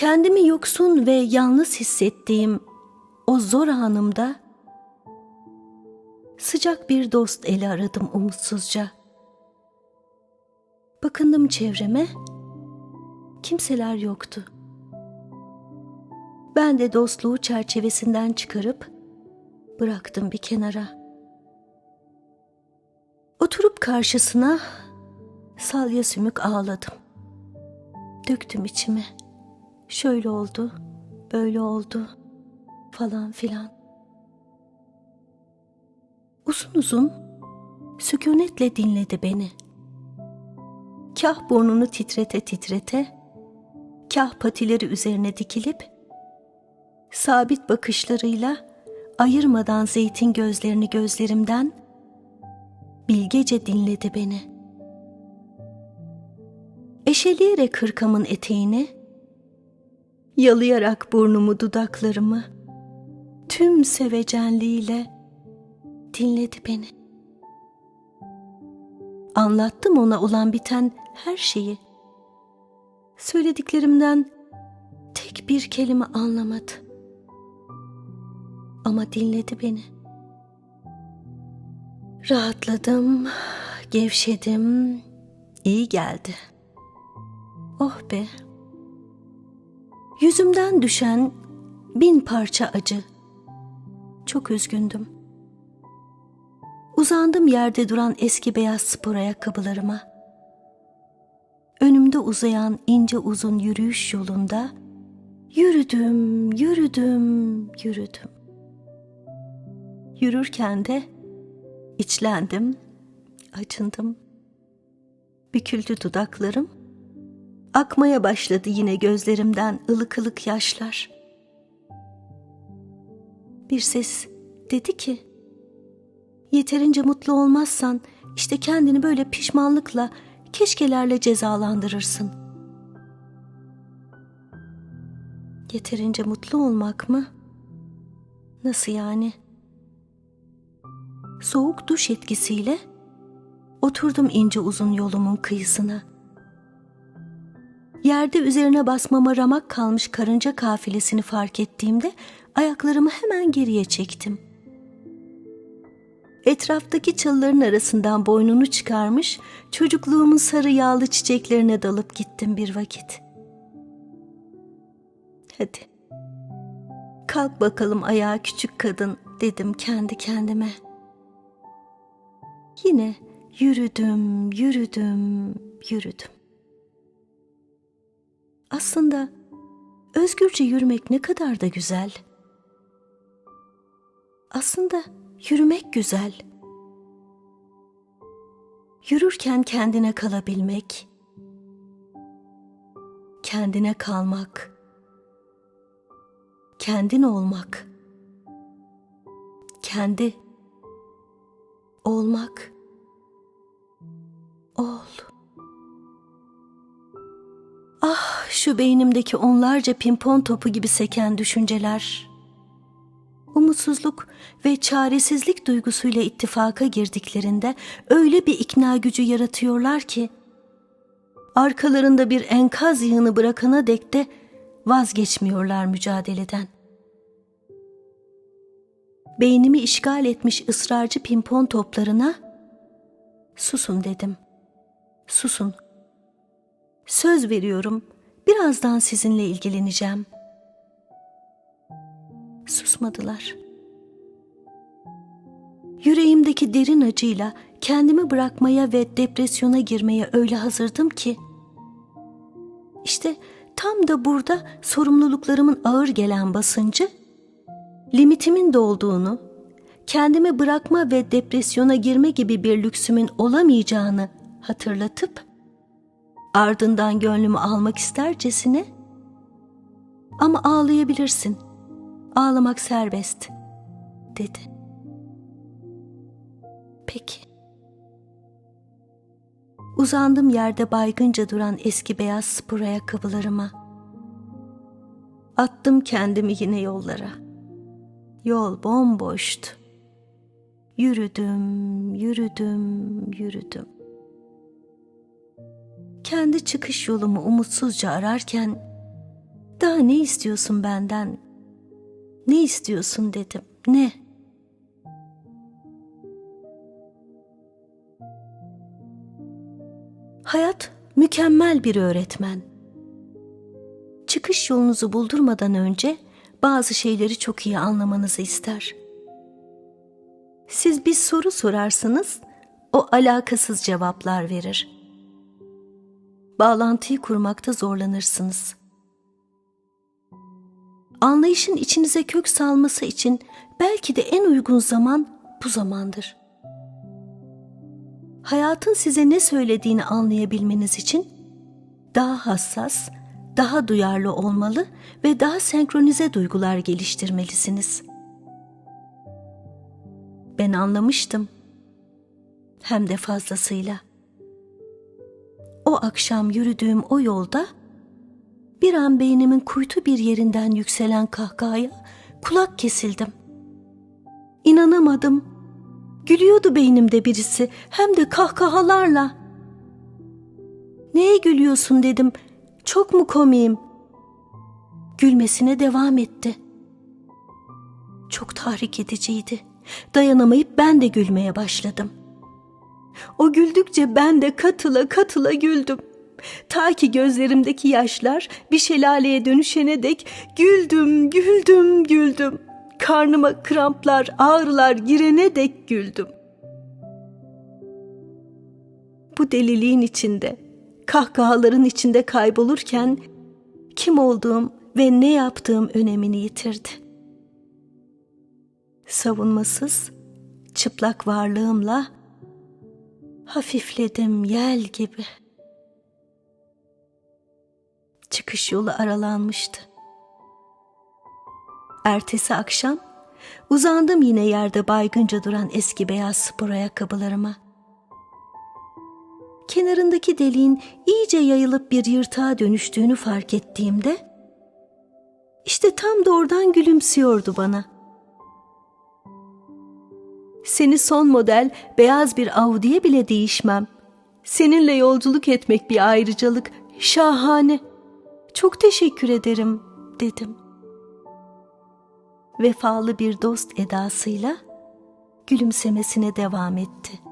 Kendimi yoksun ve yalnız hissettiğim o zor anımda sıcak bir dost eli aradım umutsuzca. Bakındım çevreme, kimseler yoktu. Ben de dostluğu çerçevesinden çıkarıp bıraktım bir kenara. Oturup karşısına salya sümük ağladım. Döktüm içime. Şöyle oldu, böyle oldu falan filan. Uzun uzun sükunetle dinledi beni. Kah burnunu titrete titrete, kah patileri üzerine dikilip, sabit bakışlarıyla ayırmadan zeytin gözlerini gözlerimden, bilgece dinledi beni. Eşeleyerek hırkamın eteğini, yalayarak burnumu dudaklarımı, tüm sevecenliğiyle dinledi beni. Anlattım ona olan biten her şeyi. Söylediklerimden tek bir kelime anlamadı. Ama dinledi beni. Rahatladım, gevşedim, iyi geldi. Oh be! Yüzümden düşen bin parça acı. Çok üzgündüm. Uzandım yerde duran eski beyaz spor ayakkabılarıma. Önümde uzayan ince uzun yürüyüş yolunda yürüdüm, yürüdüm, yürüdüm. Yürürken de içlendim, acındım. Büküldü dudaklarım. Akmaya başladı yine gözlerimden ılık ılık yaşlar. Bir ses dedi ki, Yeterince mutlu olmazsan işte kendini böyle pişmanlıkla, keşkelerle cezalandırırsın. Yeterince mutlu olmak mı? Nasıl yani? Soğuk duş etkisiyle oturdum ince uzun yolumun kıyısına. Yerde üzerine basmama ramak kalmış karınca kafilesini fark ettiğimde ayaklarımı hemen geriye çektim.'' Etraftaki çalıların arasından boynunu çıkarmış, çocukluğumun sarı yağlı çiçeklerine dalıp gittim bir vakit. Hadi. Kalk bakalım ayağa küçük kadın dedim kendi kendime. Yine yürüdüm, yürüdüm, yürüdüm. Aslında özgürce yürümek ne kadar da güzel. Aslında Yürümek güzel. Yürürken kendine kalabilmek, kendine kalmak, kendin olmak, kendi olmak, ol. Şu beynimdeki onlarca pimpon topu gibi seken düşünceler umutsuzluk ve çaresizlik duygusuyla ittifaka girdiklerinde öyle bir ikna gücü yaratıyorlar ki arkalarında bir enkaz yığını bırakana dek de vazgeçmiyorlar mücadeleden. Beynimi işgal etmiş ısrarcı pimpon toplarına susun dedim. Susun. Söz veriyorum birazdan sizinle ilgileneceğim.'' susmadılar. Yüreğimdeki derin acıyla kendimi bırakmaya ve depresyona girmeye öyle hazırdım ki işte tam da burada sorumluluklarımın ağır gelen basıncı limitimin dolduğunu, kendimi bırakma ve depresyona girme gibi bir lüksümün olamayacağını hatırlatıp ardından gönlümü almak istercesine ama ağlayabilirsin.'' Ağlamak serbest, dedi. Peki. Uzandım yerde baygınca duran eski beyaz spor ayakkabılarıma. Attım kendimi yine yollara. Yol bomboştu. Yürüdüm, yürüdüm, yürüdüm. Kendi çıkış yolumu umutsuzca ararken Daha ne istiyorsun benden? Ne istiyorsun dedim. Ne? Hayat mükemmel bir öğretmen. Çıkış yolunuzu buldurmadan önce bazı şeyleri çok iyi anlamanızı ister. Siz bir soru sorarsınız, o alakasız cevaplar verir. Bağlantıyı kurmakta zorlanırsınız. Anlayışın içinize kök salması için belki de en uygun zaman bu zamandır. Hayatın size ne söylediğini anlayabilmeniz için daha hassas, daha duyarlı olmalı ve daha senkronize duygular geliştirmelisiniz. Ben anlamıştım. Hem de fazlasıyla. O akşam yürüdüğüm o yolda bir an beynimin kuytu bir yerinden yükselen kahkahaya kulak kesildim. İnanamadım. Gülüyordu beynimde birisi hem de kahkahalarla. Neye gülüyorsun dedim. Çok mu komiyim? Gülmesine devam etti. Çok tahrik ediciydi. Dayanamayıp ben de gülmeye başladım. O güldükçe ben de katıla katıla güldüm. Ta ki gözlerimdeki yaşlar bir şelaleye dönüşene dek güldüm, güldüm, güldüm. Karnıma kramplar, ağrılar girene dek güldüm. Bu deliliğin içinde, kahkahaların içinde kaybolurken kim olduğum ve ne yaptığım önemini yitirdi. Savunmasız, çıplak varlığımla hafifledim yel gibi. Çıkış yolu aralanmıştı. Ertesi akşam uzandım yine yerde baygınca duran eski beyaz spor ayakkabılarıma. Kenarındaki deliğin iyice yayılıp bir yırtığa dönüştüğünü fark ettiğimde işte tam da oradan gülümsüyordu bana. Seni son model beyaz bir Audi'ye bile değişmem. Seninle yolculuk etmek bir ayrıcalık. Şahane. Çok teşekkür ederim dedim. Vefalı bir dost edasıyla gülümsemesine devam etti.